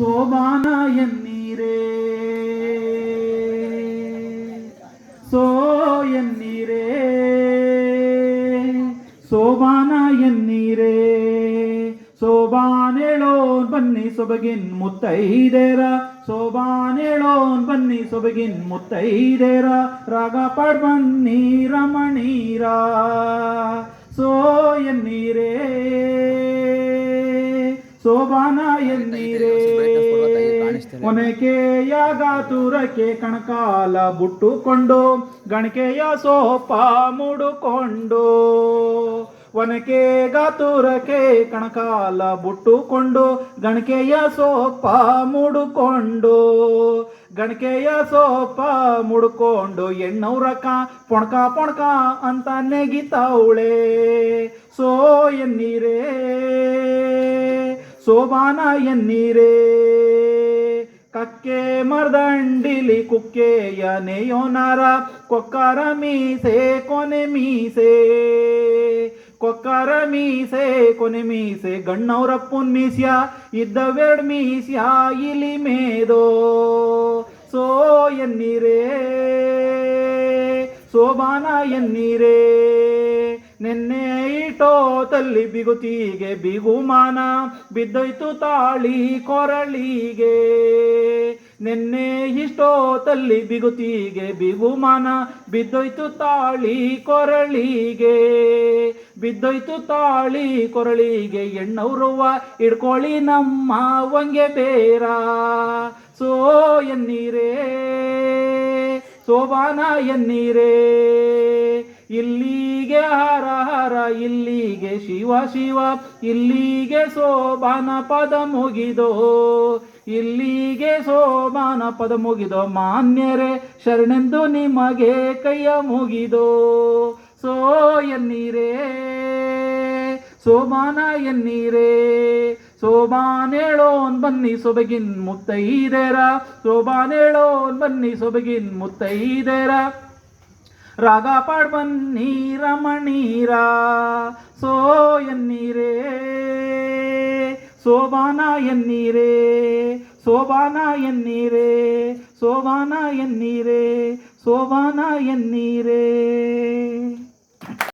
ಸೋಬಾನ ಎನ್ನೀರೇ ಸೋ ಎನ್ನೀರೇ ಸೋಬಾನ ಎನ್ನೀರೇ ಸೋಬಾನೇಳೋನ್ ಬನ್ನಿ ಸೊಬಗಿನ್ ಮುತ್ತೈದೇರ ಸೋಬಾನೇಳೋನ್ ಬನ್ನಿ ಸೊಬಗಿನ್ ಮುತ್ತೈದೇರ ರಾಗ ಪಾಡ್ ಬನ್ನಿ ರಮಣೀರ ಸೋ ಎನ್ನೀರೇ ಸೋಬಾನ ಎನ್ನೀರೇ. ಒನಕೆಯ ಗಾತುರಕ್ಕೆ ಕಣಕಾಲ ಬುಟ್ಟುಕೊಂಡು ಗಣಕೆಯ ಸೋಪ ಮುಡುಕೊಂಡು. ಒನಕೆ ಗಾತುರಕ್ಕೆ ಕಣಕಾಲ ಬುಟ್ಟುಕೊಂಡು ಗಣಕೆಯ ಸೋಪ ಮುಡುಕೊಂಡು. ಗಣಕೆಯ ಸೋಪ ಮುಡ್ಕೊಂಡು ಎಣ್ಣವ್ರಕ ಪೊಣಕ ಪೊಣಕ ಅಂತ ನೆಗಿತಾವಳೆ. ಸೋ ಎನ್ನೀರೇ. ಸೋಬಾನ ಎನ್ನೀರೇ. ಕಕ್ಕೆ ಮರ್ದಂಡಿಲಿ ಕುಕ್ಕೆಯ ನೆಯೋನರ, ಕೊಕ್ಕರ ಮೀಸೆ ಕೊನೆ ಮೀಸೆ. ಕೊಕ್ಕರ ಮೀಸೆ ಕೊನೆ ಮೀಸೆ ಗಣ್ಣವ್ರಪ್ಪನ್ ಮೀಸ್ಯ ಇದ್ದವೆರಡ್ ಮೀಸ್ಯ, ಇಲಿ ಮೇದೋ. ಸೋ ಎನ್ನೀರೇ, ಸೋಬಾನ ಎನ್ನೀರೇ. ನಿನ್ನೆ ಇಟೋ ತಲ್ಲಿ ಬಿಗುತಿಗೆ ಬಿಗುಮಾನ ಬಿದ್ದೋಯ್ತು ತಾಳಿ ಕೊರಳಿಗೆ. ನಿನ್ನೆ ಇಷ್ಟೋ ತಲ್ಲಿ ಬಿಗುತಿಗೆ ಬಿಗುಮಾನ ಬಿದ್ದೋಯ್ತು ತಾಳಿ ಕೊರಳಿಗೆ. ಬಿದ್ದೋಯ್ತು ತಾಳಿ ಕೊರಳಿಗೆ ಎಣ್ಣವ್ರವ್ವ ಇಡ್ಕೊಳ್ಳಿ ನಮ್ಮ ಒಂಗೆ ಬೇರ. ಸೋ ಎನ್ನೀರೇ, ಸೋಬಾನ ಎನ್ನೀರೇ. ಇಲ್ಲಿಗೆ ಹರ ಹರ, ಇಲ್ಲಿಗೆ ಶಿವ ಶಿವ, ಇಲ್ಲಿಗೆ ಸೋಬಾನ ಪದ ಮುಗಿದೋ, ಇಲ್ಲಿಗೆ ಸೋಬಾನ ಪದ ಮುಗಿದೋ, ಮಾನ್ಯರೇ, ಶರಣೆಂದು ನಿಮಗೆ ಕೈಯ ಮುಗಿದೋ. ಸೋ ಎನ್ನೀರೇ, ಸೋಬಾನ ಎನ್ನೀರೇ ಸೋಬಾನೇಳೋನ್ ಬನ್ನಿ ಸೊಬಗಿನ್ ಮುತ್ತೈದೇರ ಸೋಬಾನೇಳೋನ್ ಬನ್ನಿ ಸೊಬಗಿನ್ ಮುತ್ತೈದೇರ ರಾಗ ಪಾಡ್ ಬನ್ನಿ ರಮಣೀರ ಸೋ ಎನ್ನೀರೇ ಸೋಬಾನ ಎನ್ನೀರೇ ಸೋಬಾನ ಎನ್ನೀರೇ ಸೋಬಾನ ಎನ್ನೀರೇ ಸೋಬಾನ ಎನ್ನೀರೇ